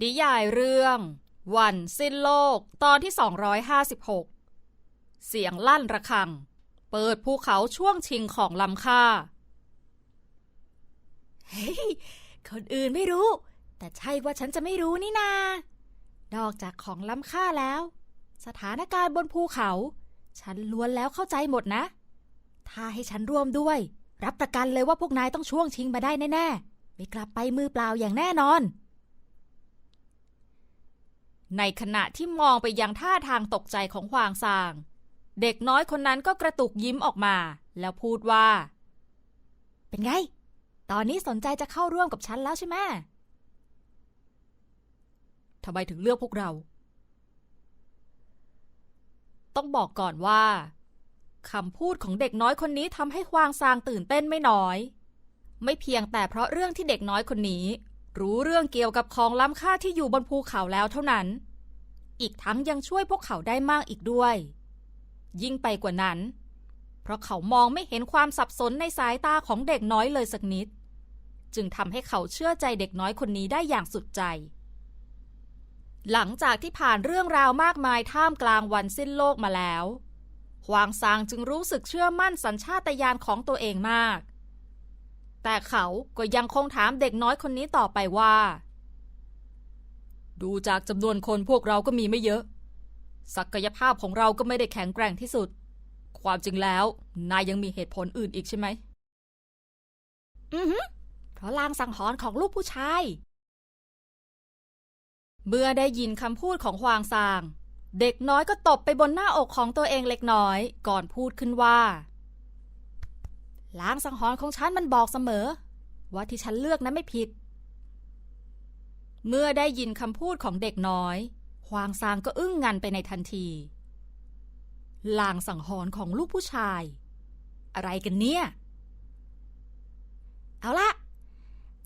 ดิยายเรื่อง วันสิ้นโลกตอนที่ 256 เสียงลั่นระฆัง เปิดภูเขาช่วงชิงของลำค่า เฮ้ย คนอื่นไม่รู้ แต่ใช่ว่าฉันจะไม่รู้นี่นา นอกจากของล้ำค่าแล้ว สถานการณ์บนภูเขา ฉันล้วนแล้วเข้าใจหมดนะ ถ้าให้ฉันร่วมด้วย รับประกันเลยว่าพวกนายต้องช่วงชิงมาได้แน่ๆ ไม่กลับไปมือเปล่าอย่างแน่นอน ในขณะที่มองไปยังท่าทางตกใจของหวางซาง เด็กน้อยคนนั้นก็กระตุกยิ้มออกมา แล้วพูดว่า เป็นไง ตอนนี้สนใจจะเข้าร่วมกับฉันแล้วใช่ไหมทำไมถึงเลือกพวกเรา ต้องบอกก่อนว่าคำพูดของเด็กน้อยคนนี้ทำให้ฮวางซางตื่นเต้นไม่น้อย ไม่เพียงแต่เพราะเรื่องที่เด็กน้อยคนนี้ รู้เรื่องเกี่ยวกับของล้ำค่าที่อยู่บนภูเขาแล้วเท่านั้น อีกทั้งยังช่วยพวกเขาได้มากอีกด้วย ยิ่งไปกว่านั้น เพราะเขามองไม่เห็นความสับสนในสายตาของเด็กน้อยเลยสักนิด จึงทำให้เขาเชื่อใจเด็กน้อยคนนี้ได้อย่างสุดใจ หลังจากที่ผ่านเรื่องราวมากมายท่ามกลางวันสิ้นโลกมาแล้วฮวางซางจึงรู้สึกเชื่อมั่นสัญชาตญาณของตัวเองมาก แต่เขาก็ยังคงถามเด็กน้อยคนนี้ต่อไปว่า ดูจากจำนวนคนพวกเราก็มีไม่เยอะ ศักยภาพของเราก็ไม่ได้แข็งแกร่งที่สุด ความจริงแล้ว นายยังมีเหตุผลอื่นอีกใช่ไหม อือฮึเพราะลางสังหรณ์ของลูกผู้ชาย เมื่อได้ยินคำพูดของฮวางซาง เด็กน้อยก็ตบไปบนหน้าอกของตัวเองเล็กน้อย ก่อนพูดขึ้นว่า ลางสังหรณ์ของฉันมันบอกเสมอ ว่าที่ฉันเลือกนั้นไม่ผิด เมื่อได้ยินคำพูดของเด็กน้อยฮวางซางก็อึ้งงันไปในทันทีลางสังหรณ์ของลูกผู้ชาย อะไรกันเนี่ย เอาละ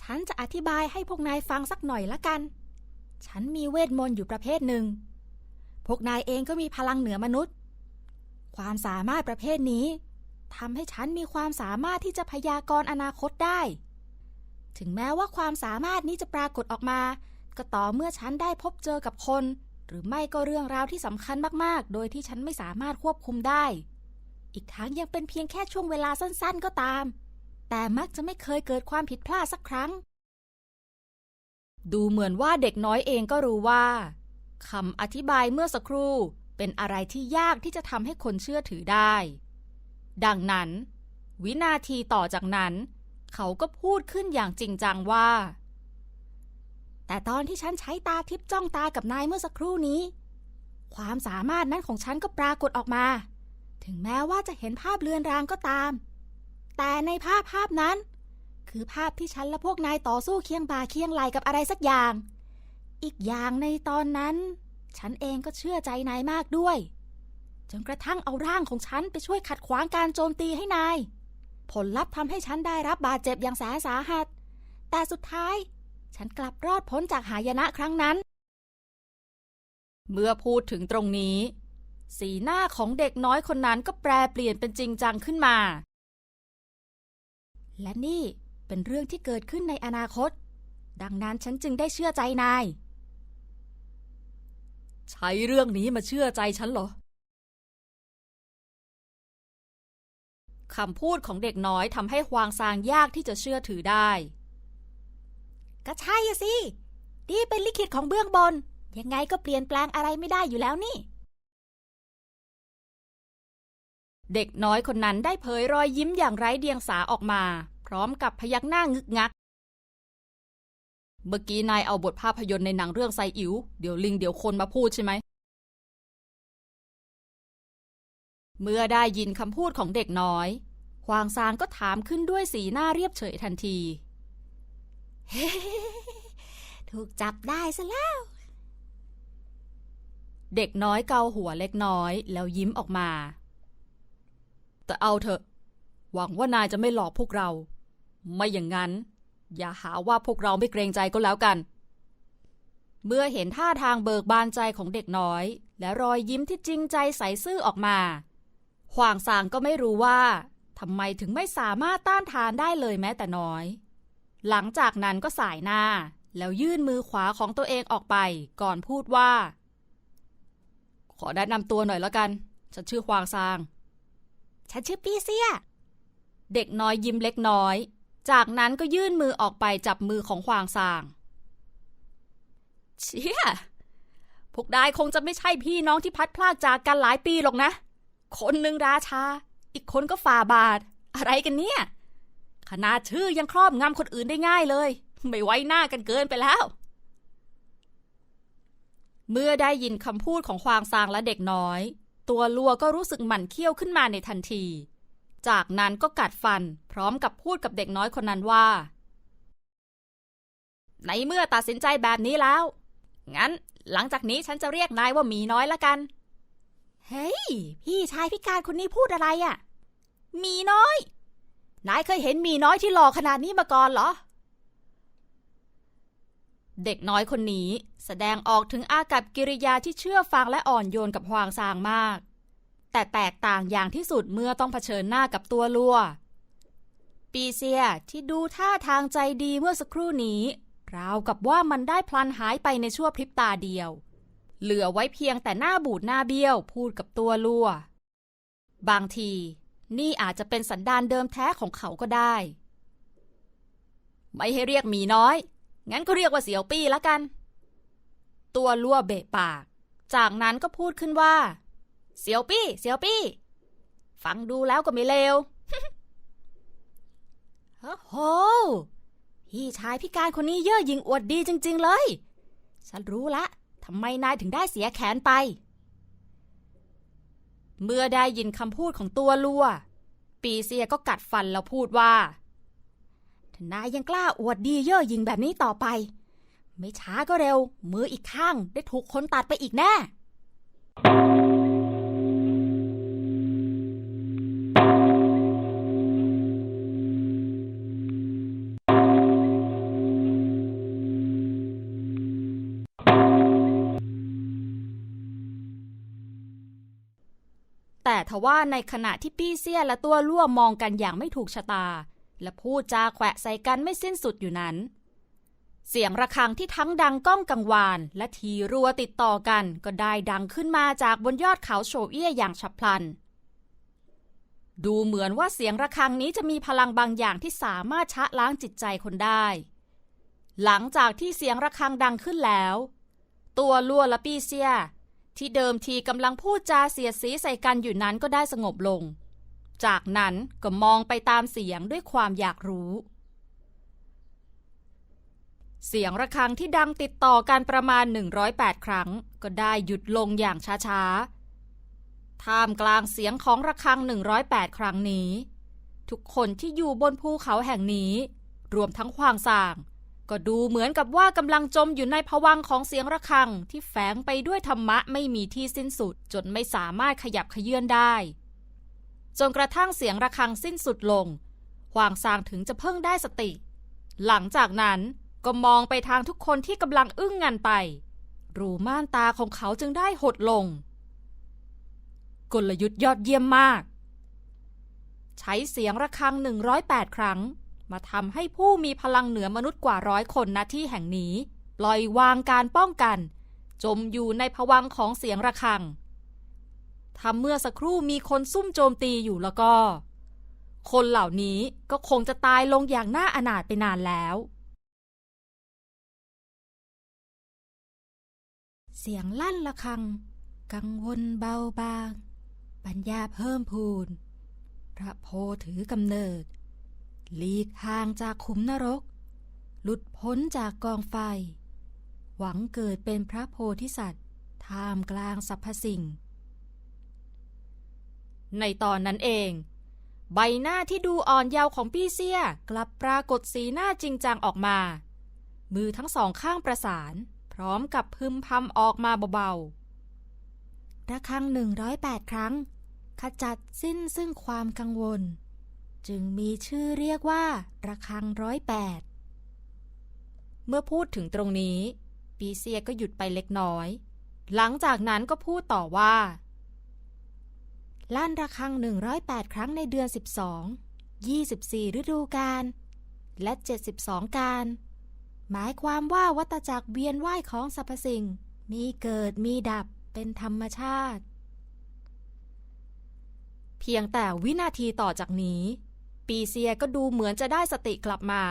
ฉันจะอธิบายให้พวกนายฟังสักหน่อยละกัน ฉันมีเวทมนต์อยู่ประเภทหนึ่ง พวกนายเองก็มีพลังเหนือมนุษย์ ความสามารถประเภทนี้ ทำให้ฉันมีความสามารถที่จะพยากรณ์อนาคตได้ ถึงแม้ว่าความสามารถนี้จะปรากฏออกมา ก็ต่อเมื่อฉันได้พบเจอกับคน หรือไม่ก็เรื่องราวที่สำคัญมากๆ โดยที่ฉันไม่สามารถควบคุมได้ อีกทั้งยังเป็นเพียงแค่ช่วงเวลาสั้นๆ ก็ตาม แต่มักจะไม่เคยเกิดความผิดพลาดสักครั้ง ดูเหมือนว่าเด็กน้อยเองก็รู้ว่าคำอธิบายเมื่อสักครู่เป็นอะไรที่ยากที่จะทำให้คนเชื่อถือได้ ดังนั้น วินาทีต่อจากนั้น เขาก็พูดขึ้นอย่างจริงจังว่า แต่ตอนที่ฉันใช้ตาทิพจ้องตากับนายเมื่อสักครู่นี้ ความสามารถนั้นของฉันก็ปรากฏออกมา ถึงแม้ว่าจะเห็นภาพเลือนรางก็ตาม แต่ในภาพภาพนั้น คือภาพที่ฉันและพวกนายต่อสู้เคียงบ่าเคียงไหลกับอะไรสักอย่าง อีกอย่างในตอนนั้น ฉันเองก็เชื่อใจนายมากด้วย จนกระทั่งเอาร่างของฉันไปช่วยขัดขวางการโจมตีให้นาย ผลลัพธ์ทำให้ฉันได้รับบาดเจ็บอย่างแสนสาหัส แต่สุดท้าย ฉันกลับรอดพ้นจากหายนะครั้งนั้น เมื่อพูดถึงตรงนี้ สีหน้าของเด็กน้อยคนนั้นก็แปรเปลี่ยนเป็นจริงจังขึ้นมา และนี่เป็นเรื่องที่เกิดขึ้นในอนาคต ดังนั้นฉันจึงได้เชื่อใจนาย ใช้เรื่องนี้มาเชื่อใจฉันเหรอ คำพูดของเด็กน้อยทำให้ฮวางซางยากที่จะเชื่อถือได้ ก็ใช่อะสิ นี่เป็นลิขิตของเบื้องบน ยังไงก็เปลี่ยนแปลงอะไรไม่ได้อยู่แล้วนี่ เด็กน้อยคนนั้นได้เผยรอยยิ้มอย่างไร้เดียงสาออกมา พร้อมกับพยักหน้างึกงัก เมื่อกี้นายเอาบทภาพยนตร์ในหนังเรื่องไซอิ๋วเดี๋ยวลิงเดี๋ยวคนมาพูดใช่ไหม เมื่อได้ยินคำพูดของเด็กน้อยฮวางซางก็ถามขึ้นด้วยสีหน้าเรียบเฉยทันทีถูกจับได้ซะแล้ว เด็กน้อยเกาหัวเล็กน้อยแล้วยิ้มออกมา แต่เอาเถอะ หวังว่านายจะไม่หลอกพวกเรา ไม่อย่างนั้น อย่าหาว่าพวกเราไม่เกรงใจก็แล้วกัน เมื่อเห็นท่าทางเบิกบานใจของเด็กน้อย และรอยยิ้มที่จริงใจใสซื่อออกมา ขวางซางก็ไม่รู้ว่าทำไมถึงไม่สามารถต้านทานได้เลยแม้แต่น้อย หลังจากนั้นก็สายหน้า แล้วยื่นมือขวาของตัวเองออกไป ก่อนพูดว่า ขอแนะนำตัวหน่อยแล้วกัน ฉันชื่อควางซาง ฉันชื่อปีเซีย เด็กน้อยยิ้มเล็กน้อย จากนั้นก็ยื่นมือออกไปจับมือของควางซางเชี่ยพวกนายคงจะไม่ใช่พี่น้องที่พัดพลากจากกันหลายปีหรอกนะ คนหนึ่งราชา อีกคนก็ฝ่าบาท อะไรกันเนี่ย ขนาดชื่อยังครอบงำคนอื่นได้ง่ายเลย ไม่ไว้หน้ากันเกินไปแล้ว เมื่อได้ยินคำพูดของควางซางและเด็กน้อย ตัวลัวก็รู้สึกหมั่นเคี้ยวขึ้นมาในทันที จากนั้นก็กัดฟันพร้อมกับพูดกับเด็กน้อยคนนั้นว่าในเมื่อตัดสินใจแบบนี้แล้ว งั้นหลังจากนี้ฉันจะเรียกนายว่าหมีน้อยละกัน เฮ้ย พี่ชายพิการคนนี้พูดอะไรอะ่ะ มีน้อย นายเคยเห็นมีน้อยที่หล่อขนาดนี้มาก่อนเหรอ เด็กน้อยคนนี้แสดงออกถึงอากับกิริยาที่เชื่อฟังและอ่อนโยนกับฮวางซางมาก แต่แตกต่างอย่างที่สุดเมื่อต้องเผชิญหน้ากับตัวลัว ปีเซียที่ดูท่าทางใจดีเมื่อสักครู่นี้ ราวกับว่ามันได้พลันหายไปในชั่วพริบตาเดียว เหลือไว้เพียงแต่หน้าบูดหน้าเบี้ยว พูดกับตัวลัว บางที นี่อาจจะเป็นสันดานเดิมแท้ของเขาก็ได้ ไม่ให้เรียกหมีน้อย งั้นก็เรียกว่าเสียวปี้ละกัน ตัวลัวเบะปาก จากนั้นก็พูดขึ้นว่า เสียวปี้ เสียวปี้ ฟังดูแล้วก็ไม่เลวโอ้โหพี่ชายพิการคนนี้เย่อหยิ่งอวดดีจริง ๆ เลย ฉันรู้ละ ทำไมนายถึงได้เสียแขนไป เมื่อได้ยินคำพูดของตัวลัว ปีเซียก็กัดฟันแล้วพูดว่าถ้านายยังกล้าอวดดีเย่อหยิ่งแบบนี้ต่อไป ไม่ช้าก็เร็ว มืออีกข้างได้ถูกคนตัดไปอีกแน่ แต่ทว่าในขณะที่ปี้เซียและตัวล่วมองกันอย่างไม่ถูกชะตา และพูดจาแขวะใส่กันไม่สิ้นสุดอยู่นั้น เสียงระฆังที่ทั้งดังก้องกังวาน และทีรัวติดต่อกันก็ได้ดังขึ้นมาจากบนยอดเขาโชเอี้ยอย่างฉับพลัน ดูเหมือนว่าเสียงระฆังนี้จะมีพลังบางอย่างที่สามารถชะล้างจิตใจคนได้ หลังจากที่เสียงระฆังดังขึ้นแล้ว ตัวลัวและปี้เซีย ที่เดิมทีกำลังพูดจาเสียดสีใส่กันอยู่นั้นก็ได้สงบลง จากนั้นก็มองไปตามเสียงด้วยความอยากรู้ เสียงระฆังที่ดังติดต่อกันประมาณ 108 ครั้ง ก็ได้หยุดลงอย่างช้าๆ ท่ามกลางเสียงของระฆัง 108 ครั้งนี้ ทุกคนที่อยู่บนภูเขาแห่งนี้ รวมทั้งควางสาง ก็ดูเหมือนกับว่ากำลังจมอยู่ในภวังของเสียงระฆัง ที่แฝงไปด้วยธรรมะไม่มีที่สิ้นสุด จนไม่สามารถขยับเขยื่อนได้ จนกระทั่งเสียงระฆังสิ้นสุดลงหวางซางถึงจะเพิ่งได้สติ หลังจากนั้นก็มองไปทางทุกคนที่กำลังอึ้งงันไป รูม่านตาของเขาจึงได้หดลง กลยุทธ์ยอดเยี่ยมมาก ใช้เสียงระฆัง 108 ครั้ง มาทำให้ผู้มีพลังเหนือมนุษย์กว่าร้อยคนณที่แห่งนี้ ปล่อยวางการป้องกัน จมอยู่ในภวังของเสียงระฆังถ้าเมื่อสักครู่มีคนซุ่มโจมตีอยู่แล้วก็ คนเหล่านี้ก็คงจะตายลงอย่างน่าอนาถไปนานแล้ว เสียงลั่นระฆัง กังวลเบาบาง ปัญญาเพิ่มพูน พระโพถือกำเนิด ลีกทางจากขุมนรก หลุดพ้นจากกองไฟ หวังเกิดเป็นพระโพธิสัตว์ท่ามกลางสรรพสิ่ง ในตอนนั้นเอง ใบหน้าที่ดูอ่อนเยาว์ของพี่เซียกลับปรากฏสีหน้าจริงจังออกมา มือทั้งสองข้างประสาน พร้อมกับพึมพำออกมาเบาๆระฆังหนึ่งร้อยแปดครั้ง ขจัดสิ้นซึ่งความกังวล จึงมีชื่อเรียกว่า ระฆังร้อยแปด เมื่อพูดถึงตรงนี้ ปีเซียก็หยุดไปเล็กน้อย หลังจากนั้นก็พูดต่อว่า ลั่นระฆัง 108 ครั้งในเดือน 12 24 ฤดูกาลและ 72 การ หมายความว่าวัตจักรเวียนว่ายของสรรพสิ่ง มีเกิดมีดับเป็นธรรมชาติ เพียงแต่วินาทีต่อจากนี้ ปีเซียก็ดูเหมือนจะได้สติกลับมา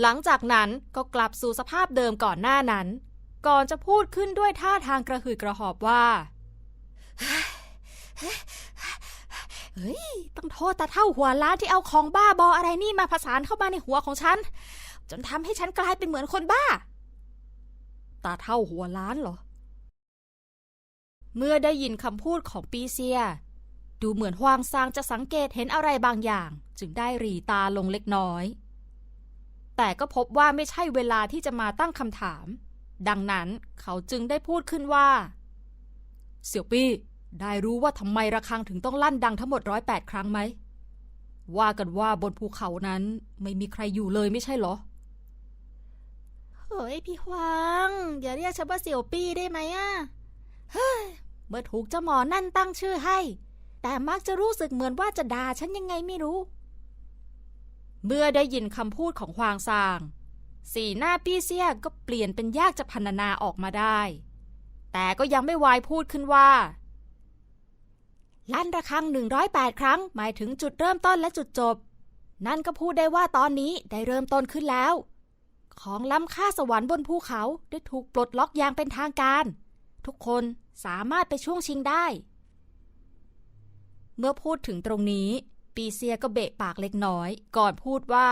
หลังจากนั้นก็กลับสู่สภาพเดิมก่อนหน้านั้น ก่อนจะพูดขึ้นด้วยท่าทางกระหืดกระหอบว่าเฮ้ยต้องโทษตาเท่าหัวล้านที่เอาของบ้าบออะไรนี่มาผสานเข้ามาในหัวของฉัน จนทำให้ฉันกลายเป็นเหมือนคนบ้า ตาเท่าหัวล้านเหรอ เมื่อได้ยินคำพูดของปีเซีย ดูเหมือนฮวางซางจะสังเกตเห็นอะไรบางอย่าง จึงได้หรีตาลงเล็กน้อย แต่ก็พบว่าไม่ใช่เวลาที่จะมาตั้งคำถาม ดังนั้นเขาจึงได้พูดขึ้นว่า เสี่ยวปี้ ได้รู้ว่าทำไมระฆังถึงต้องลั่นดังทั้งหมดร้อยแปดครั้งไหม ว่ากันว่าบนภูเขานั้นไม่มีใครอยู่เลยไม่ใช่เหรอเฮ้ยพี่ฮวางอย่าเรียกฉันว่าเสี่ยวปี้ได้ไหมอะเฮ้ยเมื่อถูกเจ้าหมอนั่นตั้งชื่อให้ แต่มักจะรู้สึกเหมือนว่าจะด่าฉันยังไงไม่รู้ เมื่อได้ยินคำพูดของฮวางซาง สีหน้าปี้เซียก็เปลี่ยนเป็นยากจะพรรณนาออกมาได้ แต่ก็ยังไม่วายพูดขึ้นว่า ลั่นระฆัง 108 ครั้ง หมายถึงจุดเริ่มต้นและจุดจบ นั่นก็พูดได้ว่าตอนนี้ได้เริ่มต้นขึ้นแล้ว ของล้ำค่าสวรรค์บนภูเขาได้ถูกปลดล็อกอย่างเป็นทางการ ทุกคนสามารถไปช่วงชิงได้ เมื่อพูดถึงตรงนี้ ปีเซียก็เบะปากเล็กน้อย ก่อนพูดว่า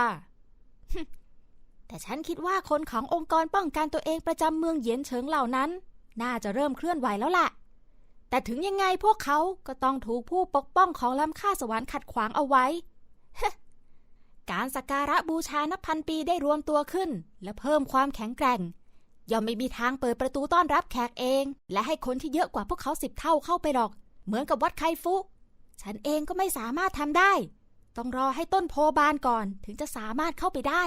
แต่ฉันคิดว่าคนขององค์กรป้องกันตัวเองประจำเมืองเยียนเฉิงเหล่านั้น น่าจะเริ่มเคลื่อนไหวแล้วล่ะ แต่ถึงยังไงพวกเขาก็ต้องถูกผู้ปกป้องของล้ำค่าสวรรค์ขัดขวางเอาไว้การสักการะบูชานับพันปีได้รวมตัวขึ้น และเพิ่มความแข็งแกร่ง ย่อมไม่มีทางเปิดประตูต้อนรับแขกเอง และให้คนที่เยอะกว่าพวกเขาสิบเท่าเข้าไปหรอก เหมือนกับวัดไคฟุ ฉันเองก็ไม่สามารถทำได้ ต้องรอให้ต้นโพบานก่อนถึงจะสามารถเข้าไปได้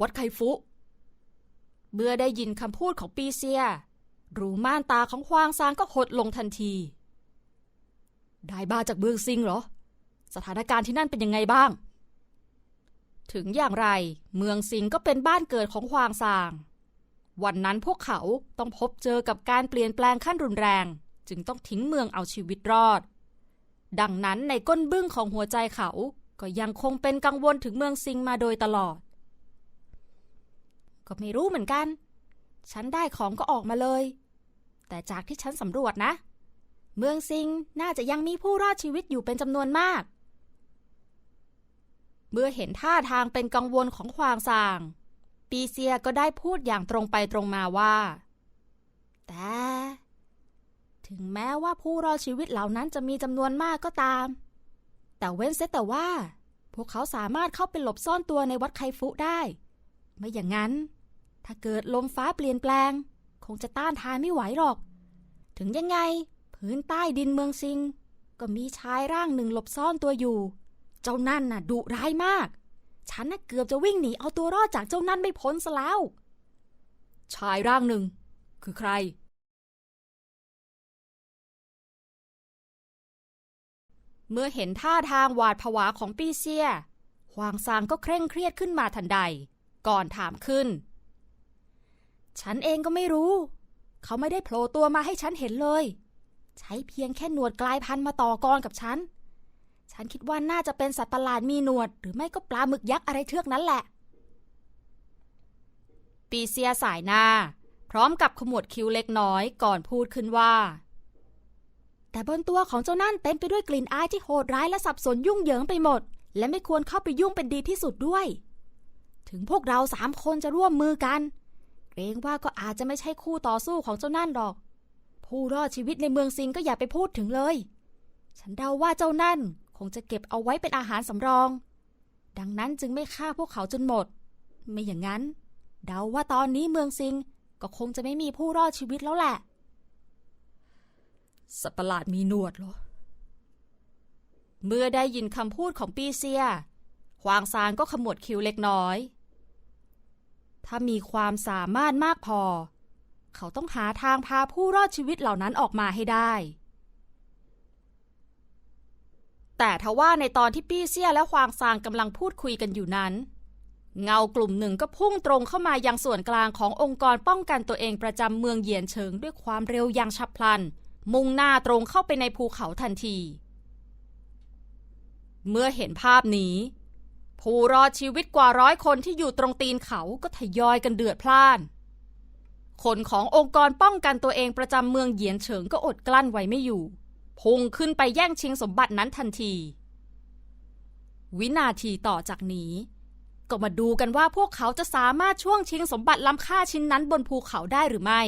วัดไคฟุ เมื่อได้ยินคำพูดของปีเซีย รูม่านตาของฮวางซางก็หดลงทันที ได้บ้าจากเมืองซิงเหรอ สถานการณ์ที่นั่นเป็นยังไงบ้าง ถึงอย่างไร เมืองซิงก็เป็นบ้านเกิดของฮวางซางวันนั้นพวกเขาต้องพบเจอกับการเปลี่ยนแปลงขั้นรุนแรง จึงต้องทิ้งเมืองเอาชีวิตรอด ดังนั้นในก้นบึ้งของหัวใจเขา ก็ยังคงเป็นกังวลถึงเมืองซิงมาโดยตลอด ก็ไม่รู้เหมือนกัน ฉันได้ของก็ออกมาเลย แต่จากที่ฉันสำรวจนะ เมืองซิงน่าจะยังมีผู้รอดชีวิตอยู่เป็นจำนวนมาก เมื่อเห็นท่าทางเป็นกังวลของควางซาง ปีเซียก็ได้พูดอย่างตรงไปตรงมาว่า แต่ ถึงแม้ว่าผู้รอดชีวิตเหล่านั้นจะมีจำนวนมากก็ตาม แต่เว้นเสียแต่ว่า พวกเขาสามารถเข้าไปหลบซ่อนตัวในวัดไคฟุได้ ไม่อย่างนั้น ถ้าเกิดลมฟ้าเปลี่ยนแปลง คงจะต้านทานไม่ไหวหรอก ถึงยังไง พื้นใต้ดินเมืองซิง ก็มีชายร่างหนึ่งหลบซ่อนตัวอยู่ เจ้านั่นน่ะดุร้ายมาก ฉันน่ะเกือบจะวิ่งหนีเอาตัวรอดจากเจ้านั่นไม่พ้นซะแล้ว ชายร่างหนึ่งคือใคร เมื่อเห็นท่าทางหวาดผวาของปีเซียฮวางซางก็เคร่งเครียดขึ้นมาทันใด ก่อนถามขึ้น ฉันเองก็ไม่รู้ เขาไม่ได้โผล่ตัวมาให้ฉันเห็นเลย ใช้เพียงแค่หนวดกลายพันธุ์มาต่อกรกับฉัน ฉันคิดว่าน่าจะเป็นสัตว์ประหลาดมีหนวด หรือไม่ก็ปลาหมึกยักษ์อะไรเทือกนั้นแหละ ปีเซียสายหน้า พร้อมกับขมวดคิ้วเล็กน้อยก่อนพูดขึ้นว่า แต่บนตัวของเจ้านั่นเต็มไปด้วยกลิ่นอายที่โหดร้ายและสับสนยุ่งเหยิงไปหมด และไม่ควรเข้าไปยุ่งเป็นดีที่สุดด้วย ถึงพวกเราสามคนจะร่วมมือกัน เกรงว่าก็อาจจะไม่ใช่คู่ต่อสู้ของเจ้านั่นหรอก ผู้รอดชีวิตในเมืองซิงก็อย่าไปพูดถึงเลย ฉันเดาว่าเจ้านั่นคงจะเก็บเอาไว้เป็นอาหารสำรอง ดังนั้นจึงไม่ฆ่าพวกเขาจนหมด ไม่อย่างนั้น เดาว่าตอนนี้เมืองซิงก็คงจะไม่มีผู้รอดชีวิตแล้วแหละ สัตว์ประหลาดมีหนวดเหรอ เมื่อได้ยินคำพูดของปีเซียฮวางซานก็ขมวดคิ้วเล็กน้อย ถ้ามีความสามารถมากพอ เขาต้องหาทางพาผู้รอดชีวิตเหล่านั้นออกมาให้ได้ แต่ทว่าในตอนที่ปี้เซียและฮวางซางกำลังพูดคุยกันอยู่นั้น เงากลุ่มหนึ่งก็พุ่งตรงเข้ามายังส่วนกลางขององค์กรป้องกันตัวเองประจำเมืองเหยียนเฉิงด้วยความเร็วอย่างฉับพลัน มุ่งหน้าตรงเข้าไปในภูเขาทันที เมื่อเห็นภาพนี้ ผู้รอดชีวิตกว่าร้อยคนที่อยู่ตรงตีนเขาก็ทยอยกันเดือดพล่าน คนขององค์กรป้องกันตัวเองประจำเมืองเหยียนเฉิงก็อดกลั้นไว้ไม่อยู่ พุ่งขึ้นไปแย่งชิงสมบัตินั้นทันที วินาทีต่อจากนี้ก็มาดูกันว่าพวกเขาจะสามารถช่วงชิงสมบัติล้ำค่าชิ้นนั้นบนภูเขาได้หรือไม่